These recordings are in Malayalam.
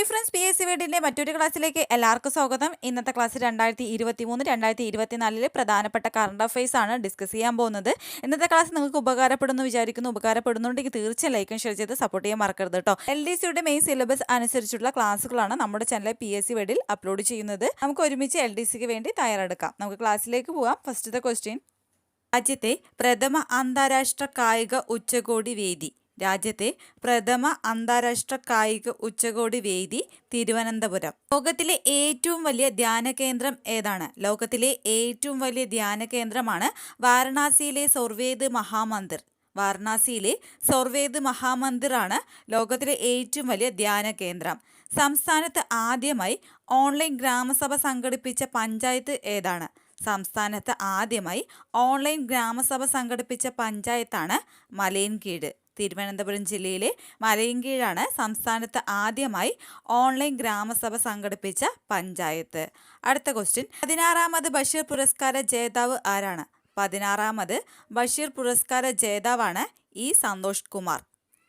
Hi friends P S C വീടിന്റെ മറ്റൊരു ക്ലാസ്സിലേക്ക് എല്ലാവർക്കും സ്വാഗതം. ഇന്നത്തെ ക്ലാസ് രണ്ടായിരത്തി ഇരുപത്തി മൂന്ന് രണ്ടായിരത്തി ഇരുപത്തിനാലിലെ പ്രധാനപ്പെട്ട കറണ്ട് അഫയേഴ്സ് ആണ് ഡിസ്കസ് ചെയ്യാൻ പോകുന്നത്. ഇന്നത്തെ ക്ലാസ് നിങ്ങൾക്ക് ഉപകാരപ്പെടുന്നു വിചാരിക്കുന്നു. ഉപകാരപ്പെടുന്നുണ്ടെങ്കിൽ തീർച്ചയായും ലൈക്കും ഷെയർ ചെയ്ത് സപ്പോർട്ട് ചെയ്യാൻ മറക്കരുത് കേട്ടോ എൽ ഡി സിയുടെ മെയിൻ സിലബസ് അനുസരിച്ചുള്ള ക്ലാസ്സുകളാണ് നമ്മുടെ ചാനലിൽ പി എസ് സി വീടിൽ അപ്ലോഡ് ചെയ്യുന്നത്. നമുക്ക് ഒരുമിച്ച് എൽ ഡി സിക്ക് വേണ്ടി തയ്യാറെടുക്കാം. നമുക്ക് ക്ലാസ്സിലേക്ക് പോകാം ഫസ്റ്റത്തെ ക്വസ്റ്റ്യൻ രാജ്യത്തെ പ്രഥമ അന്താരാഷ്ട്ര കായിക ഉച്ചകോടി വേദി. രാജ്യത്തെ പ്രഥമ അന്താരാഷ്ട്ര കായിക ഉച്ചകോടി വേദി തിരുവനന്തപുരം. ലോകത്തിലെ ഏറ്റവും വലിയ ധ്യാന കേന്ദ്രം ഏതാണ്? ലോകത്തിലെ ഏറ്റവും വലിയ ധ്യാന കേന്ദ്രമാണ് വാരണാസിയിലെ സൊർവേദ് മഹാമന്ദിർ. വാരണാസിയിലെ സൊർവേദ് മഹാമന്ദിറാണ് ലോകത്തിലെ ഏറ്റവും വലിയ ധ്യാന കേന്ദ്രം. സംസ്ഥാനത്ത് ആദ്യമായി ഓൺലൈൻ ഗ്രാമസഭ സംഘടിപ്പിച്ച പഞ്ചായത്ത് ഏതാണ്? സംസ്ഥാനത്ത് ആദ്യമായി ഓൺലൈൻ ഗ്രാമസഭ സംഘടിപ്പിച്ച പഞ്ചായത്താണ് മലയൻകീഴ് തിരുവനന്തപുരം ജില്ലയിലെ മലയൻകീഴാണ് സംസ്ഥാനത്ത് ആദ്യമായി ഓൺലൈൻ ഗ്രാമസഭ സംഘടിപ്പിച്ച പഞ്ചായത്ത്. അടുത്ത ക്വസ്റ്റ്യൻ പതിനാറാമത് ബഷീർ പുരസ്കാര ജേതാവ് ആരാണ്? പതിനാറാമത് ബഷീർ പുരസ്കാര ജേതാവാണ് ഇ സന്തോഷ് കുമാർ.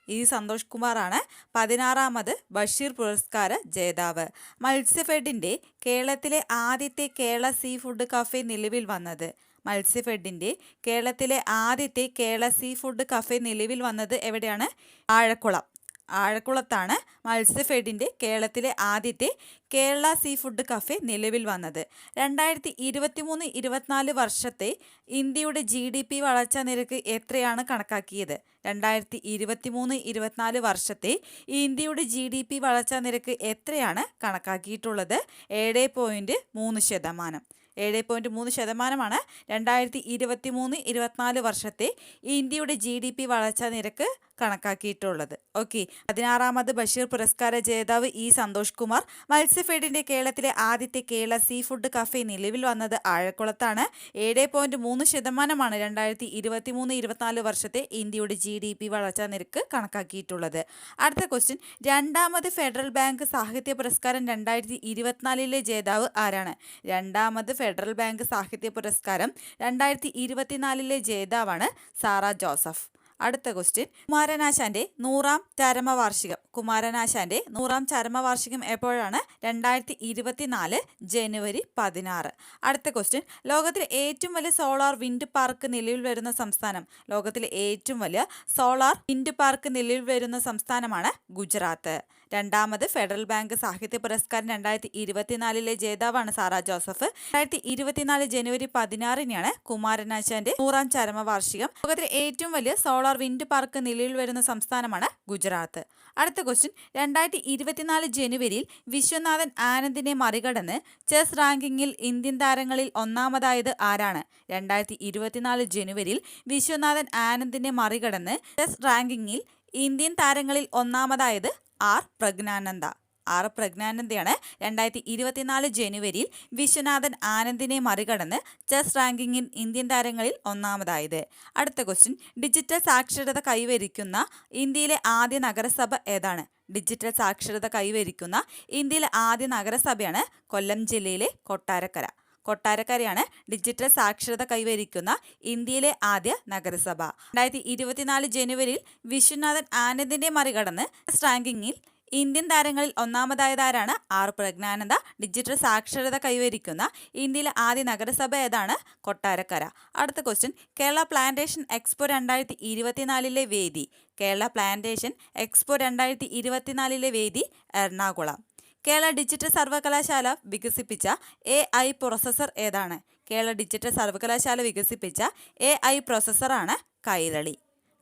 ഇ സന്തോഷ് കുമാറാണ് പതിനാറാമത് ബഷീർ പുരസ്കാര ജേതാവ്. മത്സ്യഫെഡിന്റെ കേരളത്തിലെ ആദ്യത്തെ കേരള സീ ഫുഡ് കഫേ നിലവിൽ വന്നത് മത്സ്യഫെഡിന്റെ കേരളത്തിലെ ആദ്യത്തെ കേരള സീ ഫുഡ് കഫേ നിലവിൽ വന്നത് എവിടെയാണ്? ആഴക്കുളം. ആഴക്കുളത്താണ് മത്സ്യഫെഡിന്റെ കേരളത്തിലെ ആദ്യത്തെ കേരള സീ ഫുഡ് കഫേ നിലവിൽ വന്നത്. രണ്ടായിരത്തി ഇരുപത്തി മൂന്ന് ഇരുപത്തിനാല് വർഷത്തെ ഇന്ത്യയുടെ ജി ഡി പി വളർച്ചാ നിരക്ക് എത്രയാണ് കണക്കാക്കിയത്? രണ്ടായിരത്തി ഇരുപത്തി മൂന്ന് ഇരുപത്തിനാല് വർഷത്തെ ഇന്ത്യയുടെ ജി ഡി പി വളർച്ചാ നിരക്ക് എത്രയാണ് കണക്കാക്കിയിട്ടുള്ളത്? ഏഴ് പോയിന്റ് മൂന്ന് ശതമാനം. ഏഴ് പോയിന്റ് മൂന്ന് ശതമാനമാണ് രണ്ടായിരത്തി ഇരുപത്തി മൂന്ന് ഇരുപത്തിനാല് വർഷത്തെ ഇന്ത്യയുടെ ജി ഡി പി വളർച്ചാ നിരക്ക് കണക്കാക്കിയിട്ടുള്ളത്. ഓക്കെ. പതിനാറാമത് ബഷീർ പുരസ്കാര ജേതാവ് ഇ സന്തോഷ് കുമാർ. മത്സ്യഫെഡിന്റെ കേരളത്തിലെ ആദ്യത്തെ കേരള സീ ഫുഡ് കഫേ നിലവിൽ വന്നത് ആഴക്കുളത്താണ്. ഏഴ് പോയിന്റ് മൂന്ന് ശതമാനമാണ് രണ്ടായിരത്തി ഇരുപത്തി മൂന്ന് ഇരുപത്തിനാല് വർഷത്തെ ഇന്ത്യയുടെ ജി ഡി പി വളർച്ചാ നിരക്ക് കണക്കാക്കിയിട്ടുള്ളത്. അടുത്ത ക്വസ്റ്റ്യൻ. രണ്ടാമത് ഫെഡറൽ ബാങ്ക് സാഹിത്യ പുരസ്കാരം രണ്ടായിരത്തി ഇരുപത്തിനാലിലെ ജേതാവ് ആരാണ്? രണ്ടാമത് ഫെഡറൽ ബാങ്ക് സാഹിത്യ പുരസ്കാരം രണ്ടായിരത്തി ഇരുപത്തിനാലിലെ ജേതാവാണ് സാറ ജോസഫ്. അടുത്ത ക്വസ്റ്റ്യൻ കുമാരനാശാന്റെ നൂറാം ചരമവാർഷികം. കുമാരനാശാന്റെ നൂറാം ചരമവാർഷികം എപ്പോഴാണ്? രണ്ടായിരത്തി ഇരുപത്തിനാല് ജനുവരി പതിനാറ്. അടുത്ത ക്വസ്റ്റ്യൻ ലോകത്തിലെ ഏറ്റവും വലിയ സോളാർ വിൻഡ് പാർക്ക് നിലവിൽ വരുന്ന സംസ്ഥാനം. ലോകത്തിലെ ഏറ്റവും വലിയ സോളാർ വിൻഡ് പാർക്ക് നിലവിൽ വരുന്ന സംസ്ഥാനമാണ് ഗുജറാത്ത്. രണ്ടാമത് ഫെഡറൽ ബാങ്ക് സാഹിത്യ പുരസ്കാരം രണ്ടായിരത്തി ഇരുപത്തിനാലിലെ ജേതാവാണ് സാറ ജോസഫ്. രണ്ടായിരത്തി ഇരുപത്തിനാല് ജനുവരി പതിനാറിനാണ് കുമാരനാശാന്റെ നൂറാം ചരമവാർഷികം. ലോകത്തിലെ ഏറ്റവും വലിയ സോളാർ വിൻഡ് പാർക്ക് നിലവിൽ വരുന്ന സംസ്ഥാനമാണ് ഗുജറാത്ത്. അടുത്ത ക്വസ്റ്റ്യൻ. രണ്ടായിരത്തി ഇരുപത്തിനാല് ജനുവരിയിൽ വിശ്വനാഥൻ ആനന്ദിനെ മറികടന്ന് ചെസ് റാങ്കിങ്ങിൽ ഇന്ത്യൻ താരങ്ങളിൽ ഒന്നാമതായത് ആരാണ്? രണ്ടായിരത്തി ഇരുപത്തിനാല് ജനുവരിയിൽ വിശ്വനാഥൻ ആനന്ദിനെ മറികടന്ന് ചെസ് റാങ്കിങ്ങിൽ ഇന്ത്യൻ താരങ്ങളിൽ ഒന്നാമതായത് ആർ പ്രജ്ഞാനന്ദ. ആർ പ്രജ്ഞാനന്ദയാണ് രണ്ടായിരത്തി ഇരുപത്തിനാല് ജനുവരിയിൽ വിശ്വനാഥൻ ആനന്ദിനെ മറികടന്ന് ചെസ് റാങ്കിങ്ങിൽ ഇന്ത്യൻ താരങ്ങളിൽ ഒന്നാമതായത്. അടുത്ത ക്വസ്റ്റ്യൻ ഡിജിറ്റൽ സാക്ഷരത കൈവരിക്കുന്ന ഇന്ത്യയിലെ ആദ്യ നഗരസഭ ഏതാണ്? ഡിജിറ്റൽ സാക്ഷരത കൈവരിക്കുന്ന ഇന്ത്യയിലെ ആദ്യ നഗരസഭയാണ് കൊല്ലം ജില്ലയിലെ കൊട്ടാരക്കര. കൊട്ടാരക്കരയാണ് ഡിജിറ്റൽ സാക്ഷരത കൈവരിക്കുന്ന ഇന്ത്യയിലെ ആദ്യ നഗരസഭ. രണ്ടായിരത്തി ഇരുപത്തിനാല് ജനുവരിയിൽ വിശ്വനാഥൻ ആനന്ദിനെ മറികടന്ന് റാങ്കിങ്ങിൽ ഇന്ത്യൻ താരങ്ങളിൽ ഒന്നാമതായതാരാണ് ആർ പ്രജ്ഞാനന്ദ. ഡിജിറ്റൽ സാക്ഷരത കൈവരിക്കുന്ന ഇന്ത്യയിലെ ആദ്യ നഗരസഭ ഏതാണ്? കൊട്ടാരക്കര. അടുത്ത ക്വസ്റ്റ്യൻ കേരള പ്ലാന്റേഷൻ എക്സ്പോ രണ്ടായിരത്തി ഇരുപത്തിനാലിലെ വേദി. കേരള പ്ലാന്റേഷൻ എക്സ്പോ രണ്ടായിരത്തി ഇരുപത്തിനാലിലെ വേദി എറണാകുളം. കേരള ഡിജിറ്റൽ സർവകലാശാല വികസിപ്പിച്ച എ ഐ പ്രൊസസർ ഏതാണ്? കേരള ഡിജിറ്റൽ സർവകലാശാല വികസിപ്പിച്ച എ ഐ പ്രോസസ്സറാണ് കൈരളി.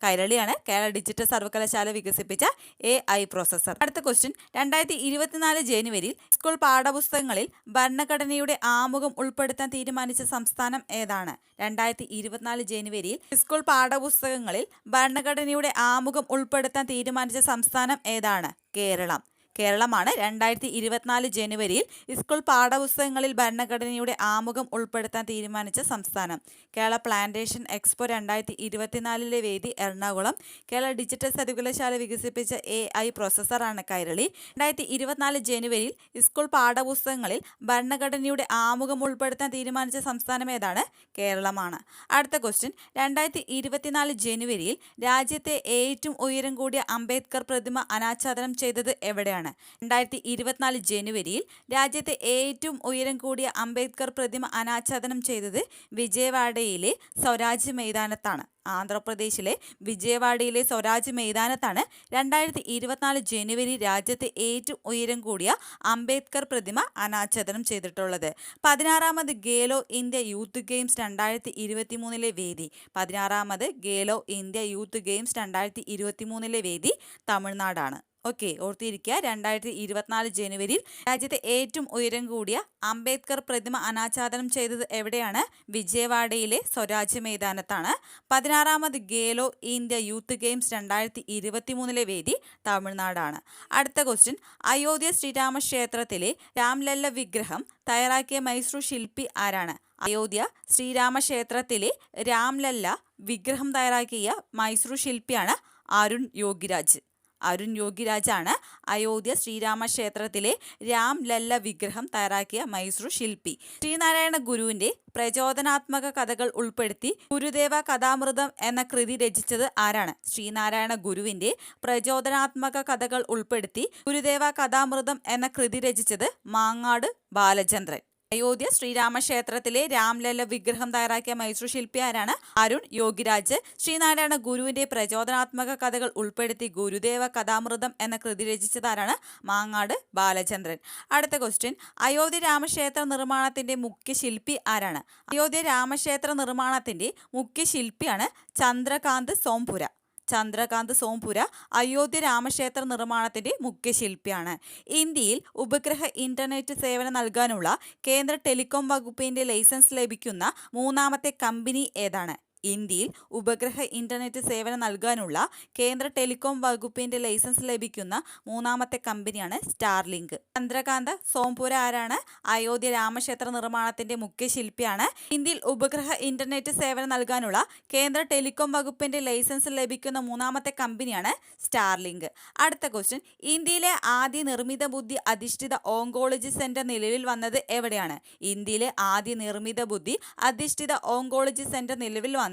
കൈരളിയാണ് കേരള ഡിജിറ്റൽ സർവകലാശാല വികസിപ്പിച്ച എ ഐ പ്രൊസസർ അടുത്ത ക്വസ്റ്റ്യൻ രണ്ടായിരത്തി ഇരുപത്തിനാല് ജനുവരിയിൽ സ്കൂൾ പാഠപുസ്തകങ്ങളിൽ ഭരണഘടനയുടെ ആമുഖം ഉൾപ്പെടുത്താൻ തീരുമാനിച്ച സംസ്ഥാനം ഏതാണ്? രണ്ടായിരത്തി ഇരുപത്തിനാല് ജനുവരിയിൽ സ്കൂൾ പാഠപുസ്തകങ്ങളിൽ ഭരണഘടനയുടെ ആമുഖം ഉൾപ്പെടുത്താൻ തീരുമാനിച്ച സംസ്ഥാനം ഏതാണ്? കേരളം. കേരളമാണ്. രണ്ടായിരത്തി ഇരുപത്തിനാല് ജനുവരിയിൽ സ്കൂൾ പാഠപുസ്തകങ്ങളിൽ ഭരണഘടനയുടെ ആമുഖം ഉൾപ്പെടുത്താൻ തീരുമാനിച്ച സംസ്ഥാനം. കേരള പ്ലാന്റേഷൻ എക്സ്പോ രണ്ടായിരത്തി ഇരുപത്തിനാലിലെ വേദി എറണാകുളം. കേരള ഡിജിറ്റൽ സർവകലാശാല വികസിപ്പിച്ച എ ഐ പ്രോസസ്സറാണ് കൈരളി. രണ്ടായിരത്തി ഇരുപത്തിനാല് ജനുവരിയിൽ സ്കൂൾ പാഠപുസ്തകങ്ങളിൽ ഭരണഘടനയുടെ ആമുഖം ഉൾപ്പെടുത്താൻ തീരുമാനിച്ച സംസ്ഥാനം ഏതാണ്? കേരളമാണ്. അടുത്ത ക്വസ്റ്റ്യൻ. രണ്ടായിരത്തി ഇരുപത്തിനാല് ജനുവരിയിൽ രാജ്യത്തെ ഏറ്റവും ഉയരം കൂടിയ അംബേദ്കർ പ്രതിമ അനാച്ഛാദനം ചെയ്തത് എവിടെയാണ്? ഏതാണ് രണ്ടായിരത്തി ഇരുപത്തിനാല് ജനുവരിയിൽ രാജ്യത്തെ ഏറ്റവും ഉയരം കൂടിയ അംബേദ്കർ പ്രതിമ അനാച്ഛാദനം ചെയ്തത് വിജയവാഡയിലെ സ്വരാജ് മൈതാനത്താണ്. ആന്ധ്രാപ്രദേശിലെ വിജയവാഡയിലെ സ്വരാജ് മൈതാനത്താണ് രണ്ടായിരത്തി ഇരുപത്തിനാല് ജനുവരി രാജ്യത്തെ ഏറ്റവും ഉയരം കൂടിയ അംബേദ്കർ പ്രതിമ അനാച്ഛാദനം ചെയ്തിട്ടുള്ളത്. പതിനാറാമത് ഗേലോ ഇന്ത്യ യൂത്ത് ഗെയിംസ് രണ്ടായിരത്തി ഇരുപത്തി മൂന്നിലെ വേദി. പതിനാറാമത് ഗേലോ ഇന്ത്യ യൂത്ത് ഗെയിംസ് രണ്ടായിരത്തി ഇരുപത്തി മൂന്നിലെ വേദി തമിഴ്നാടാണ്. ഓക്കെ ഓർത്തിരിക്കുക. രണ്ടായിരത്തി ഇരുപത്തിനാല് ജനുവരിയിൽ രാജ്യത്തെ ഏറ്റവും ഉയരം കൂടിയ അംബേദ്കർ പ്രതിമ അനാച്ഛാദനം ചെയ്തത് എവിടെയാണ്? വിജയവാഡയിലെ സ്വരാജ്യ മൈതാനത്താണ്. പതിനാറാമത് ഗേലോ ഇന്ത്യ യൂത്ത് ഗെയിംസ് രണ്ടായിരത്തി ഇരുപത്തി മൂന്നിലെ വേദി തമിഴ്നാടാണ്. അടുത്ത ക്വസ്റ്റ്യൻ. അയോധ്യ ശ്രീരാമ ക്ഷേത്രത്തിലെ രാംലല്ല വിഗ്രഹം തയ്യാറാക്കിയ മൈസൂർ ശില്പി ആരാണ്? അയോധ്യ ശ്രീരാമക്ഷേത്രത്തിലെ രാംലല്ല വിഗ്രഹം തയ്യാറാക്കിയ മൈസൂർ ശില്പിയാണ് അരുൺ യോഗിരാജ്. അരുൺ യോഗിരാജാണ് അയോധ്യ ശ്രീരാമ ക്ഷേത്രത്തിലെ രാം ലല്ല വിഗ്രഹം തയ്യാറാക്കിയ മൈസൂർ ശില്പി. ശ്രീനാരായണ ഗുരുവിന്റെ പ്രചോദനാത്മക കഥകൾ ഉൾപ്പെടുത്തി ഗുരുദേവ കഥാമൃതം എന്ന കൃതി രചിച്ചത് ആരാണ്? ശ്രീനാരായണ ഗുരുവിന്റെ പ്രചോദനാത്മക കഥകൾ ഉൾപ്പെടുത്തി ഗുരുദേവ കഥാമൃതം എന്ന കൃതി രചിച്ചത് മാങ്ങാട് ബാലചന്ദ്രൻ. അയോധ്യ ശ്രീരാമക്ഷേത്രത്തിലെ രാംലല്ല വിഗ്രഹം തയ്യാറാക്കിയ മൈസൂർ ശില്പി ആരാണ്? അരുൺ യോഗിരാജ്. ശ്രീനാരായണ ഗുരുവിന്റെ പ്രചോദനാത്മക കഥകൾ ഉൾപ്പെടുത്തി ഗുരുദേവ കഥാമൃതം എന്ന കൃതി രചിച്ചതാരാണ് മാങ്ങാട് ബാലചന്ദ്രൻ. അടുത്ത ക്വസ്റ്റ്യൻ അയോധ്യ രാമക്ഷേത്ര നിർമ്മാണത്തിന്റെ മുഖ്യ ശില്പി ആരാണ്? അയോധ്യ രാമക്ഷേത്ര നിർമ്മാണത്തിന്റെ മുഖ്യ ശില്പിയാണ് ചന്ദ്രകാന്ത് സോംപുര. ചന്ദ്രകാന്ത് സോംപുര അയോധ്യ രാമക്ഷേത്ര നിർമ്മാണത്തിന്റെ മുഖ്യശില്പിയാണ് ഇന്ത്യയിൽ ഉപഗ്രഹ ഇന്റർനെറ്റ് സേവനം നൽകാനുള്ള കേന്ദ്ര ടെലികോം വകുപ്പിന്റെ ലൈസൻസ് ലഭിക്കുന്ന മൂന്നാമത്തെ കമ്പനി ഏതാണ്? ഇന്ത്യയിൽ ഉപഗ്രഹ ഇന്റർനെറ്റ് സേവനം നൽകാനുള്ള കേന്ദ്ര ടെലികോം വകുപ്പിന്റെ ലൈസൻസ് ലഭിക്കുന്ന മൂന്നാമത്തെ കമ്പനിയാണ് സ്റ്റാർലിങ്ക്. ചന്ദ്രകാന്ത സോംപുര ആരാണ്? അയോധ്യ രാമക്ഷേത്ര നിർമ്മാണത്തിന്റെ മുഖ്യ ശില്പിയാണ്. ഇന്ത്യയിൽ ഉപഗ്രഹ ഇന്റർനെറ്റ് സേവനം നൽകാനുള്ള കേന്ദ്ര ടെലികോം വകുപ്പിന്റെ ലൈസൻസ് ലഭിക്കുന്ന മൂന്നാമത്തെ കമ്പനിയാണ് സ്റ്റാർലിങ്ക്. അടുത്ത ക്വസ്റ്റ്യൻ ഇന്ത്യയിലെ ആദ്യ നിർമ്മിത ബുദ്ധി അധിഷ്ഠിത ഓങ്കോളജി സെന്റർ നിലവിൽ വന്നത് എവിടെയാണ്? ഇന്ത്യയിലെ ആദ്യ നിർമ്മിത ബുദ്ധി അധിഷ്ഠിത ഓങ്കോളജി സെന്റർ നിലവിൽ വന്നത്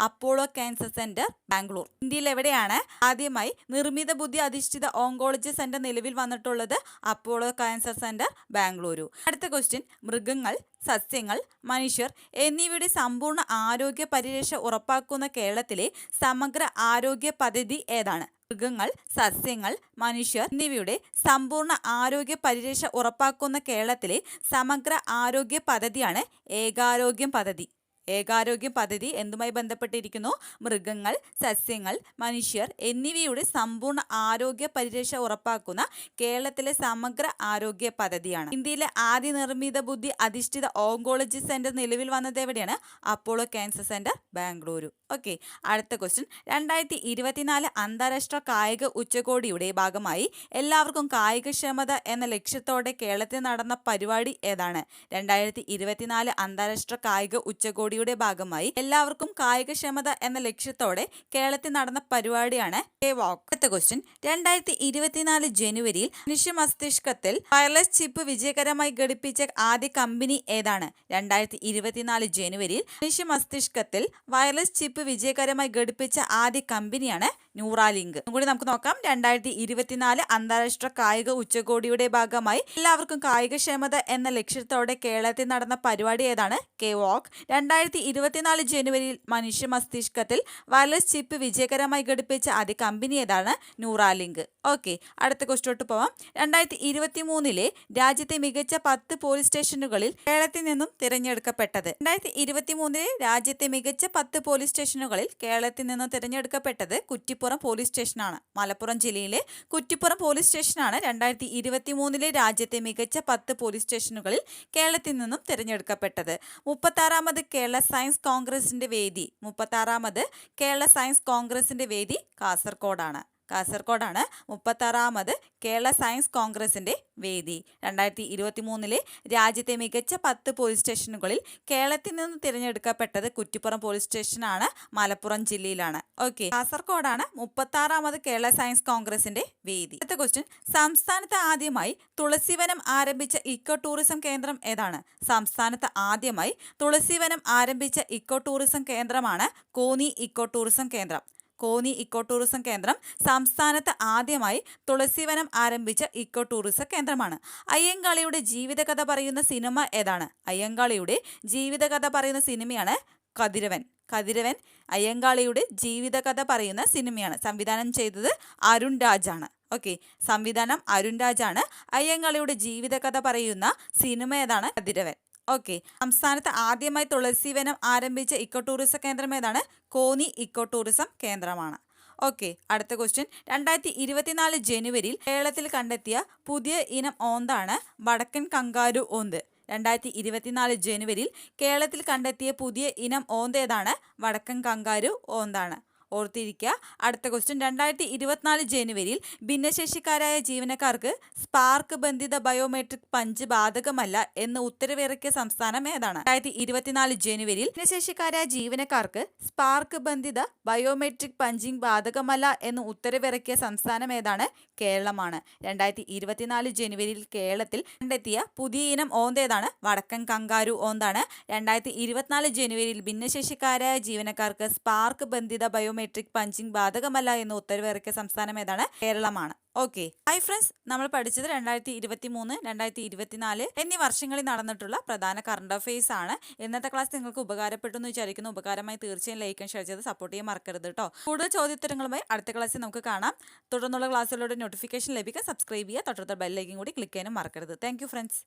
അപ്പോളോ ക്യാൻസർ സെന്റർ ബാംഗ്ലൂർ. ഇന്ത്യയിൽ എവിടെയാണ് ആദ്യമായി നിർമ്മിത ബുദ്ധി അധിഷ്ഠിത ഓങ്കോളജി സെന്റർ നിലവിൽ വന്നിട്ടുള്ളത്? Apollo cancer centre Bengaluru. അടുത്ത ക്വസ്റ്റ്യൻ മൃഗങ്ങൾ സസ്യങ്ങൾ മനുഷ്യർ എന്നിവയുടെ സമ്പൂർണ ആരോഗ്യ പരിരക്ഷ ഉറപ്പാക്കുന്ന കേരളത്തിലെ സമഗ്ര ആരോഗ്യ പദ്ധതി ഏതാണ്? മൃഗങ്ങൾ സസ്യങ്ങൾ മനുഷ്യർ എന്നിവയുടെ സമ്പൂർണ ആരോഗ്യ പരിരക്ഷ ഉറപ്പാക്കുന്ന കേരളത്തിലെ സമഗ്ര ആരോഗ്യ പദ്ധതിയാണ് ഏകാരോഗ്യം പദ്ധതി. ഏകാരോഗ്യം പദ്ധതി എന്തുമായി ബന്ധപ്പെട്ടിരിക്കുന്നു? മൃഗങ്ങൾ സസ്യങ്ങൾ മനുഷ്യർ എന്നിവയുടെ സമ്പൂർണ ആരോഗ്യ പരിരക്ഷ ഉറപ്പാക്കുന്ന കേരളത്തിലെ സമഗ്ര ആരോഗ്യ പദ്ധതിയാണ്. ഇന്ത്യയിലെ ആദ്യ നിർമ്മിത ബുദ്ധി അധിഷ്ഠിത ഓങ്കോളജി സെന്റർ നിലവിൽ വന്നത് എവിടെയാണ്? Apollo cancer centre Bengaluru. Okay അടുത്ത ക്വസ്റ്റ്യൻ. രണ്ടായിരത്തി ഇരുപത്തിനാല് അന്താരാഷ്ട്ര കായിക ഉച്ചകോടിയുടെ ഭാഗമായി എല്ലാവർക്കും കായികക്ഷമത എന്ന ലക്ഷ്യത്തോടെ കേരളത്തിൽ നടന്ന പരിപാടി ഏതാണ്? രണ്ടായിരത്തി ഇരുപത്തിനാല് അന്താരാഷ്ട്ര കായിക ഉച്ചകോടി പരിപാടിയുടെ ഭാഗമായി എല്ലാവർക്കും കായികക്ഷമത എന്ന ലക്ഷ്യത്തോടെ കേരളത്തിൽ നടന്ന പരിപാടിയാണ് കെ വാക്ക് അടുത്ത ക്വസ്റ്റ്യൻ രണ്ടായിരത്തി ഇരുപത്തിനാല് ജനുവരിയിൽ മനുഷ്യ മസ്തിഷ്കത്തിൽ വയർലെസ് ചിപ്പ് വിജയകരമായി ഘടിപ്പിച്ച ആദ്യ കമ്പനി ഏതാണ്? രണ്ടായിരത്തി ഇരുപത്തിനാല് ജനുവരിയിൽ മനുഷ്യ മസ്തിഷ്കത്തിൽ വയർലെസ് ചിപ്പ് വിജയകരമായി ഘടിപ്പിച്ച ആദ്യ കമ്പനിയാണ് ന്യൂറാലിങ്ക്. കൂടി നമുക്ക് നോക്കാം. രണ്ടായിരത്തി ഇരുപത്തിനാല് അന്താരാഷ്ട്ര കായിക ഉച്ചകോടിയുടെ ഭാഗമായി എല്ലാവർക്കും കായികക്ഷമത എന്ന ലക്ഷ്യത്തോടെ കേരളത്തിൽ നടന്ന പരിപാടി ഏതാണ്? കെ വാക്ക് രണ്ടായിരത്തി ഇരുപത്തിനാല് ജനുവരിയിൽ മനുഷ്യ മസ്തിഷ്കത്തിൽ വയർലെസ് ചിപ്പ് വിജയകരമായി ഘടിപ്പിച്ച ആദ്യ കമ്പനി ഏതാണ്? ന്യൂറാലിങ്ക്. ഓക്കെ അടുത്ത ക്വസ്റ്റോട്ട് പോവാം. രണ്ടായിരത്തി ഇരുപത്തി മൂന്നിലെ രാജ്യത്തെ മികച്ച പത്ത് പോലീസ് സ്റ്റേഷനുകളിൽ കേരളത്തിൽ നിന്നും തിരഞ്ഞെടുക്കപ്പെട്ടത്. രണ്ടായിരത്തി ഇരുപത്തി മൂന്നിലെ രാജ്യത്തെ മികച്ച പത്ത് പോലീസ് സ്റ്റേഷനുകളിൽ കേരളത്തിൽ നിന്നും തിരഞ്ഞെടുക്കപ്പെട്ടത് കുറ്റിപ്പുറം പോലീസ് സ്റ്റേഷനാണ്. മലപ്പുറം ജില്ലയിലെ കുറ്റിപ്പുറം പോലീസ് സ്റ്റേഷനാണ് രണ്ടായിരത്തി ഇരുപത്തി മൂന്നിലെ രാജ്യത്തെ മികച്ച പത്ത് പോലീസ് സ്റ്റേഷനുകളിൽ കേരളത്തിൽ നിന്നും തിരഞ്ഞെടുക്കപ്പെട്ടത്. മുപ്പത്താറാമത് കേരള സയൻസ് കോൺഗ്രസിന്റെ വേദി. മുപ്പത്താറാമത് കേരള സയൻസ് കോൺഗ്രസിന്റെ വേദി കാസർഗോഡാണ്. കാസർഗോഡാണ് മുപ്പത്താറാമത് കേരള സയൻസ് കോൺഗ്രസിന്റെ വേദി. രണ്ടായിരത്തി ഇരുപത്തി മൂന്നിലെ രാജ്യത്തെ മികച്ച പത്ത് പോലീസ് സ്റ്റേഷനുകളിൽ കേരളത്തിൽ നിന്ന് തിരഞ്ഞെടുക്കപ്പെട്ടത് കുറ്റിപ്പുറം പോലീസ് സ്റ്റേഷനാണ്. മലപ്പുറം ജില്ലയിലാണ്. ഓക്കെ. കാസർഗോഡാണ് മുപ്പത്താറാമത് കേരള സയൻസ് കോൺഗ്രസിന്റെ വേദി. അടുത്ത ക്വസ്റ്റ്യൻ സംസ്ഥാനത്ത് ആദ്യമായി തുളസിവനം ആരംഭിച്ച ഇക്കോ ടൂറിസം കേന്ദ്രം ഏതാണ്? സംസ്ഥാനത്ത് ആദ്യമായി തുളസിവനം ആരംഭിച്ച ഇക്കോ ടൂറിസം കേന്ദ്രമാണ് കോന്നി ഇക്കോ ടൂറിസം കേന്ദ്രം. കോന്നി ഇക്കോ ടൂറിസം കേന്ദ്രം സംസ്ഥാനത്ത് ആദ്യമായി തുളസിവനം ആരംഭിച്ച ഇക്കോ ടൂറിസം കേന്ദ്രമാണ്. അയ്യങ്കാളിയുടെ ജീവിതകഥ പറയുന്ന സിനിമ ഏതാണ്? അയ്യങ്കാളിയുടെ ജീവിതകഥ പറയുന്ന സിനിമയാണ് കതിരവൻ. കതിരവൻ അയ്യങ്കാളിയുടെ ജീവിതകഥ പറയുന്ന സിനിമയാണ്. സംവിധാനം ചെയ്തത് അരുൺ രാജാണ്. ഓക്കെ. സംവിധാനം അരുൺ രാജാണ്. അയ്യങ്കാളിയുടെ ജീവിതകഥ പറയുന്ന സിനിമ ഏതാണ്? കതിരവൻ. ഓക്കെ സംസ്ഥാനത്ത് ആദ്യമായി തുളസിവനം ആരംഭിച്ച ഇക്കോ ടൂറിസം കേന്ദ്രം ഏതാണ്? കോന്നി ഇക്കോ ടൂറിസം കേന്ദ്രമാണ്. ഓക്കെ അടുത്ത ക്വസ്റ്റ്യൻ രണ്ടായിരത്തി ഇരുപത്തിനാല് ജനുവരിയിൽ കേരളത്തിൽ കണ്ടെത്തിയ പുതിയ ഇനം ഓന്താണ് വടക്കൻ കങ്കാരു ഓന്ത്. രണ്ടായിരത്തി ഇരുപത്തിനാല് ജനുവരിയിൽ കേരളത്തിൽ കണ്ടെത്തിയ പുതിയ ഇനം ഓന്ത് ഏതാണ്? വടക്കൻ കങ്കാരു ഓന്താണ്. ഓർത്തിരിക്കുക. അടുത്ത ക്വസ്റ്റ്യൻ രണ്ടായിരത്തി ഇരുപത്തിനാല് ജനുവരിയിൽ ഭിന്നശേഷിക്കാരായ ജീവനക്കാർക്ക് സ്പാർക്ക് ബന്ധിത ബയോമെട്രിക് പഞ്ച് ബാധകമല്ല എന്ന് ഉത്തരവിറക്കിയ സംസ്ഥാനം ഏതാണ്? രണ്ടായിരത്തി ഇരുപത്തിനാല് ജനുവരിയിൽ ഭിന്നശേഷിക്കാരായ ജീവനക്കാർക്ക് സ്പാർക്ക് ബന്ധിത ബയോമെട്രിക് പഞ്ചിങ് ബാധകമല്ല എന്ന് ഉത്തരവിറക്കിയ സംസ്ഥാനം ഏതാണ്? കേരളമാണ്. രണ്ടായിരത്തി ഇരുപത്തിനാല് ജനുവരിയിൽ കേരളത്തിൽ കണ്ടെത്തിയ പുതിയ ഇനം ഓന്തേതാണ് വടക്കൻ കങ്കാരു ഓന്താണ്. രണ്ടായിരത്തി ഇരുപത്തിനാല് ജനുവരിയിൽ ഭിന്നശേഷിക്കാരായ ജീവനക്കാർക്ക് സ്പാർക്ക് ബന്ധിത ബയോമെട്രിക് പഞ്ചിങ് ബാധകമല്ല എന്ന് ഉത്തരവിറക്കിയ സംസ്ഥാനം ഏതാണ്? കേരളമാണ്. ഓക്കെ ഹൈ ഫ്രണ്ട്സ് നമ്മൾ പഠിച്ചത് രണ്ടായിരത്തി ഇരുപത്തി മൂന്ന് രണ്ടായിരത്തി ഇരുപത്തിനാല് എന്നീ വർഷങ്ങളിൽ നടന്നിട്ടുള്ള പ്രധാന കറണ്ട് അഫയേഴ്സ് ആണ്. ഇന്നത്തെ ക്ലാസ് നിങ്ങൾക്ക് ഉപകാരപ്പെട്ടു എന്ന് വിചാരിക്കുന്നു. ഉപകാരമായി തീർച്ചയായും ലൈക്ക് ലൈക്കും ഷെയർ ചെയ്ത് സപ്പോർട്ട് ചെയ്യാൻ മറക്കരുത് കേട്ടോ കൂടുതൽ ചോദ്യത്തരങ്ങളുമായി അടുത്ത ക്ലാസ്സിൽ നമുക്ക് കാണാം. തുടർന്നുള്ള ക്ലാസ്സുകളുടെ നോട്ടിഫിക്കേഷൻ ലഭിക്കാൻ സബ്സ്ക്രൈബ് ചെയ്യുക. തൊട്ടടുത്ത ബെല്ലൈക്കും കൂടി ക്ലിക്ക് ചെയ്യാനും മറക്കരുത്. Thank friends